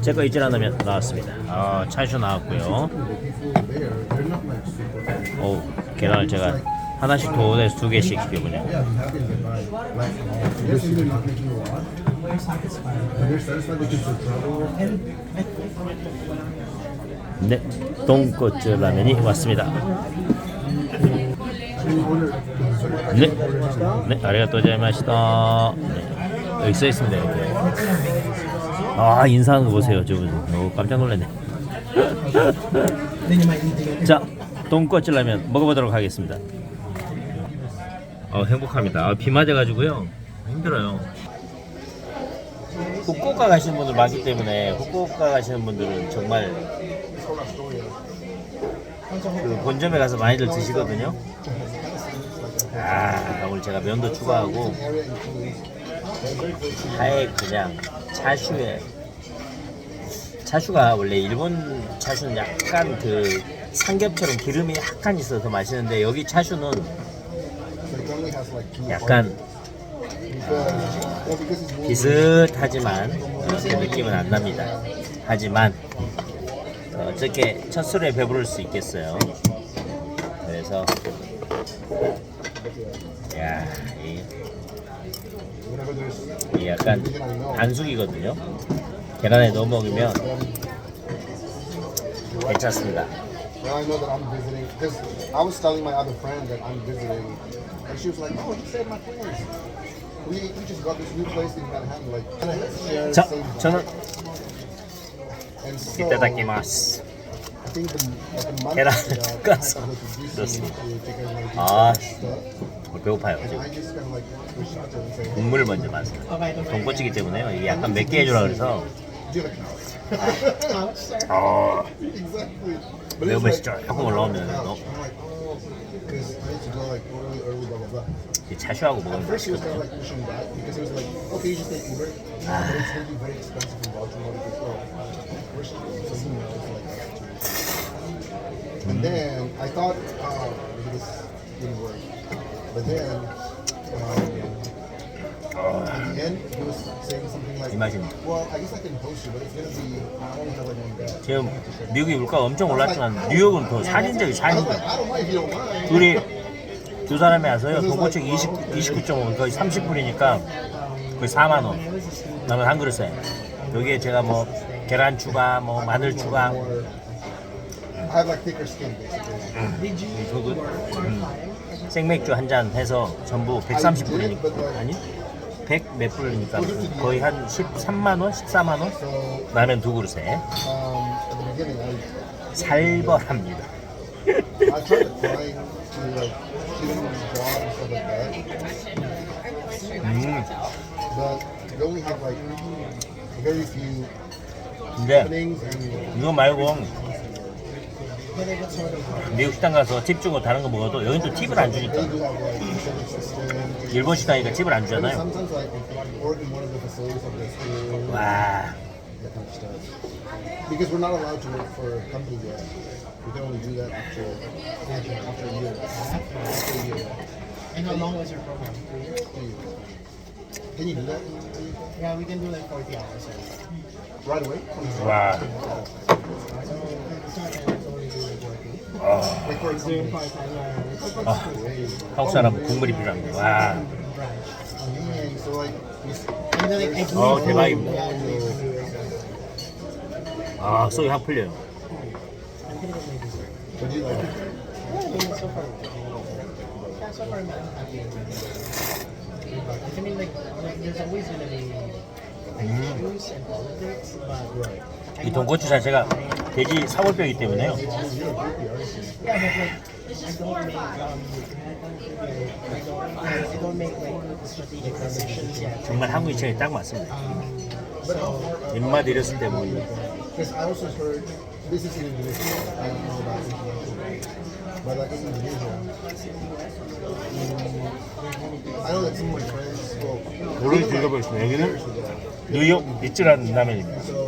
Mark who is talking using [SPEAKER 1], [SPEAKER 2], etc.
[SPEAKER 1] 제거 있질 않으면 나왔습니다. 아, 차슈 나왔고요. 오, 계란을 제가 하나씩 도원에서 두 개씩
[SPEAKER 2] trouble.
[SPEAKER 1] 네, 돈코츠 라면이 왔습니다. 네, 네, 아리가또 자이마시다. 네, 여기 써 있습니다. 이렇게. 아, 인사하는 거 보세요. 저분. 오, 깜짝 놀랐네. 자, 돈코츠 라면 먹어보도록 하겠습니다. 어, 행복합니다. 아, 비 맞아가지고요. 힘들어요. 후쿠오카 가시는 분들 많기 때문에 후쿠오카 가시는 분들은 정말 그 본점에 가서 많이들 드시거든요. 아 오늘 제가 면도 추가하고 아예 그냥 차슈에 차슈가 원래 일본 차슈는 약간 그 삼겹처럼 기름이 약간 있어서 맛있는데 여기 차슈는. 약간
[SPEAKER 2] more.
[SPEAKER 1] 비슷하지만 그 느낌은 안 납니다. 하지만 어떻게 첫 술에 배부를 수 있겠어요. 그래서 야, 이. 이 약간 반숙이거든요. 계란에 넣어 먹으면 괜찮습니다.
[SPEAKER 2] Now I know that I'm visiting. Because I was telling my other friend that I'm visiting. And she was like, oh, you said my plans. We, we just got this new place in Manhattan. Like, kind of share the
[SPEAKER 1] 자,
[SPEAKER 2] same vibe.
[SPEAKER 1] 저는
[SPEAKER 2] And so,
[SPEAKER 1] 이따다키마스. 계란 까서
[SPEAKER 2] and
[SPEAKER 1] 아. 배고파요 지금. 국물을 먼저 마세요. 돈꼬치기 때문에요. 이게 약간 맵게 해주라 그래서 어, 맛있죠.
[SPEAKER 2] like,
[SPEAKER 1] 조금 올라오면 너
[SPEAKER 2] oh,
[SPEAKER 1] 차슈하고 먹으면 맛있거든요.
[SPEAKER 2] of And then I thought, oh, maybe this didn't work. But then, um, at the end, he was saying something like,
[SPEAKER 1] Imagine.
[SPEAKER 2] well, I guess I can host you, but it's to be, I only have like one bed.
[SPEAKER 1] 지금 미국이 물가가 엄청 올랐지만 뉴욕은 더 살인적이
[SPEAKER 2] I was
[SPEAKER 1] 살인적.
[SPEAKER 2] like, I don't mind if you don't mind.
[SPEAKER 1] 둘이 두 사람이 와서요. 돈꼬치 20 29.5 거의 30불이니까 거의 4만 원. 라면 한 그릇에. 여기에 제가 뭐 계란 추가, 뭐 마늘 추가,
[SPEAKER 2] I have like thicker skin, basically.
[SPEAKER 1] 음, 생맥주 한 잔 해서 전부 130불이니까 아니 100 몇 불이니까 거의 한 13만 원, 14만 원.
[SPEAKER 2] So,
[SPEAKER 1] 라면 두 그릇에
[SPEAKER 2] um, at the beginning, I
[SPEAKER 1] 살벌합니다.
[SPEAKER 2] I tried applying to like student job and stuff like that,
[SPEAKER 1] 음,
[SPEAKER 2] but they only have like very few
[SPEAKER 1] 근데
[SPEAKER 2] openings and
[SPEAKER 1] 이거 말고 미국 식당 가서 팁 주고 다른 거 먹어도 여긴 또 팁을 안 주니까. 일본 식당이니까 팁을 안 주잖아요. 와.
[SPEAKER 2] Because we're not allowed to work for a company yet. We can only do that after after a year. After a year.
[SPEAKER 3] And how long was your program? Three years?
[SPEAKER 2] Two years. Can you do that
[SPEAKER 3] Yeah, we can do like 40 hours. So
[SPEAKER 2] right away?
[SPEAKER 1] 와,
[SPEAKER 3] it's not
[SPEAKER 1] 아, 한국 사람은 국물이 필요합니다. 와, 어 대박입니다. 아, 속이 확 풀려요.
[SPEAKER 2] Right.
[SPEAKER 1] 이 돈코츠 자체가 돼지 사골뼈이기 때문에요.
[SPEAKER 3] Um.
[SPEAKER 1] 정말 한국 인생에 딱 맞습니다. 입맛 잃었을 때 뭐.
[SPEAKER 2] But like in Indonesia, mm, I know that some of my friends, well,
[SPEAKER 1] 모르는 즐겨보겠습니다. 여기는 뉴욕 리츠라는 라면입니다.